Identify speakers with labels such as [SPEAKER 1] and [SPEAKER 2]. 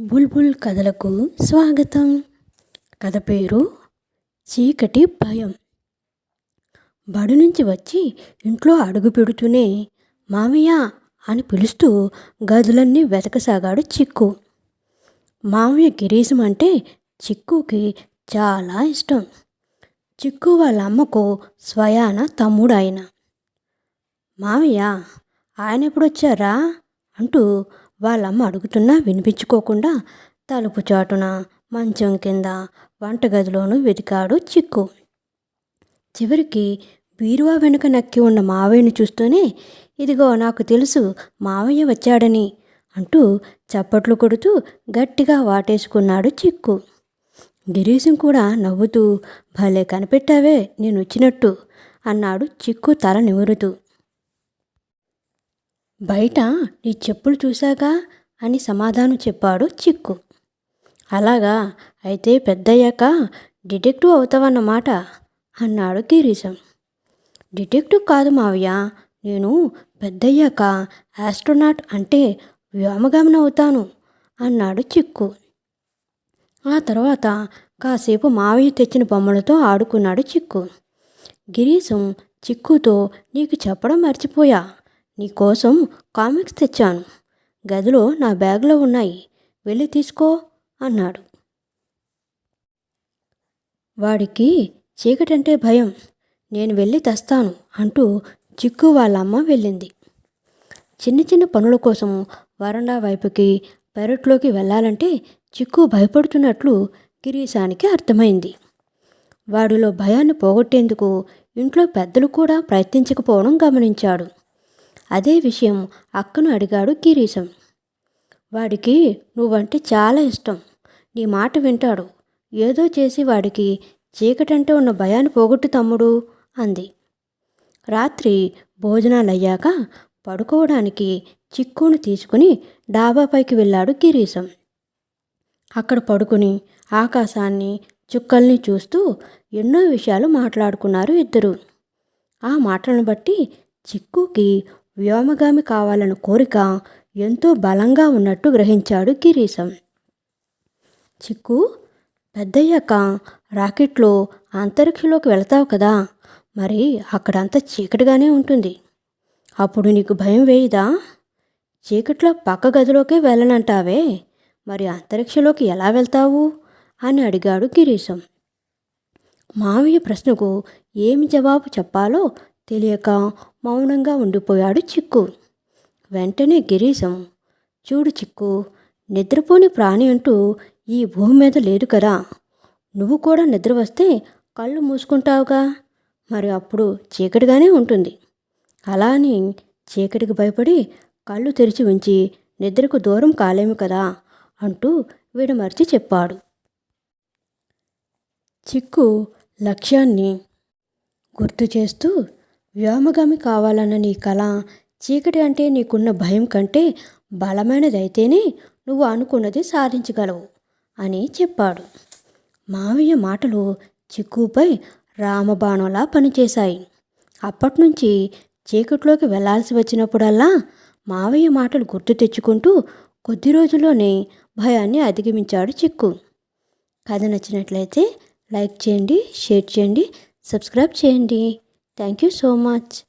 [SPEAKER 1] బుల్బుల్ కథలకు స్వాగతం. కథ పేరు చీకటి భయం. బడి నుంచి వచ్చి ఇంట్లో అడుగు పెడుతూనే మామయ్య అని పిలుస్తూ గదులన్నీ వెతకసాగాడు చిక్కు. మామయ్య గిరీశం అంటే చిక్కుకి చాలా ఇష్టం. చిక్కు వాళ్ళ అమ్మకు స్వయాన తమ్ముడు ఆయన మామయ్య ఆయన ఎప్పుడొచ్చారా? అంటూ వాళ్ళమ్మ అడుగుతున్నా వినిపించుకోకుండా తలుపు చాటున మంచం కింద వంటగదిలోనూ వెతికాడు చిక్కు. చివరికి బీరువా వెనుక నక్కి ఉన్న మావయ్యని చూస్తూనే ఇదిగో నాకు తెలుసు మావయ్య వచ్చాడని అంటూ చప్పట్లు కొడుతూ గట్టిగా వాటేసుకున్నాడు చిక్కు. గిరీశం కూడా నవ్వుతూ భలే కనిపెట్టావే నేను వచ్చినట్టు అన్నాడు చిక్కు తల నిమురుతూ. బయట నీ చెప్పులు చూశాగా అని సమాధానం చెప్పాడు చిక్కు. అలాగా? అయితే పెద్దయ్యాక డిటెక్టివ్ అవుతావన్నమాట అన్నాడు గిరీశం. డిటెక్టివ్ కాదు మావయ్య నేను పెద్దయ్యాక ఆస్ట్రోనాట్ అంటే వ్యోమగామన అవుతాను అన్నాడు చిక్కు. ఆ తర్వాత కాసేపు మావయ్య తెచ్చిన బొమ్మలతో ఆడుకున్నాడు చిక్కు. గిరీశం చిక్కుతో నీకు చెప్పడం మర్చిపోయా? నీకోసం కామిక్స్ తెచ్చాను. గదిలో నా బ్యాగ్లో ఉన్నాయి. వెళ్ళి తీసుకో అన్నాడు. వాడికి చీకటంటే భయం. నేను వెళ్ళి తెస్తాను అంటూ చిక్కు వాళ్ళ అమ్మ వెళ్ళింది. చిన్న చిన్న పనుల కోసం వరండా వైపుకి పెరట్లోకి వెళ్ళాలంటే చిక్కు భయపడుతున్నట్లు గిరీశానికి అర్థమైంది. వాడిలో భయాన్ని పోగొట్టేందుకు ఇంట్లో పెద్దలు కూడా ప్రయత్నించకపోవడం గమనించాడు. అదే విషయం అక్కను అడిగాడు గిరీశం. వాడికి నువ్వంటే చాలా ఇష్టం. నీ మాట వింటాడు. ఏదో చేసి వాడికి చీకటంటే ఉన్న భయాన్ని పోగొట్టు తమ్ముడు అంది. రాత్రి భోజనాలయ్యాక పడుకోవడానికి చిక్కును తీసుకుని డాబాపైకి వెళ్ళాడు గిరీశం. అక్కడ పడుకుని ఆకాశాన్ని చుక్కల్ని చూస్తూ ఎన్నో విషయాలు మాట్లాడుకున్నారు ఇద్దరు. ఆ మాటలను బట్టి చిక్కుకి వ్యోమగామి కావాలన్న కోరిక ఎంతో బలంగా ఉన్నట్టు గ్రహించాడు గిరీశం. చిక్కు పెద్దయ్యాక రాకెట్లో అంతరిక్షంలోకి వెళతావు కదా మరి అక్కడంతా చీకటిగానే ఉంటుంది. అప్పుడు నీకు భయం వేయదా? చీకట్లో పక్క గదిలోకే వెళ్ళనంటావే మరి అంతరిక్షంలోకి ఎలా వెళ్తావు? అని అడిగాడు గిరీశం. మావయ్య ప్రశ్నకు ఏమి జవాబు చెప్పాలో తెలియక మౌనంగా ఉండిపోయాడు చిక్కు. వెంటనే గిరీశం చూడు చిక్కు నిద్రపోని ప్రాణి అంటూ ఈ భూమి మీద లేదు కదా. నువ్వు కూడా నిద్ర వస్తే కళ్ళు మూసుకుంటావుగా. మరి అప్పుడు చీకటిగానే ఉంటుంది. అలా అని చీకటికి భయపడి కళ్ళు తెరిచి ఉంచి నిద్రకు దూరం కాలేము కదా అంటూ విడమర్చి చెప్పాడు. చిక్కు లక్ష్యాన్ని గుర్తు చేస్తూ వ్యోమగామి కావాలన్న నీ కళ చీకటి అంటే నీకున్న భయం కంటే బలమైనదైతేనే నువ్వు అనుకున్నది సాధించగలవు అని చెప్పాడు. మావయ్య మాటలు చిక్కుపై రామబాణంలా పనిచేశాయి. అప్పటినుంచి చీకట్లోకి వెళ్ళాల్సి వచ్చినప్పుడల్లా మావయ్య మాటలు గుర్తు తెచ్చుకుంటూ కొద్ది రోజుల్లోనే భయాన్ని అధిగమించాడు చిక్కు. కథ నచ్చినట్లయితే లైక్ చేయండి షేర్ చేయండి సబ్స్క్రైబ్ చేయండి. Thank you so much.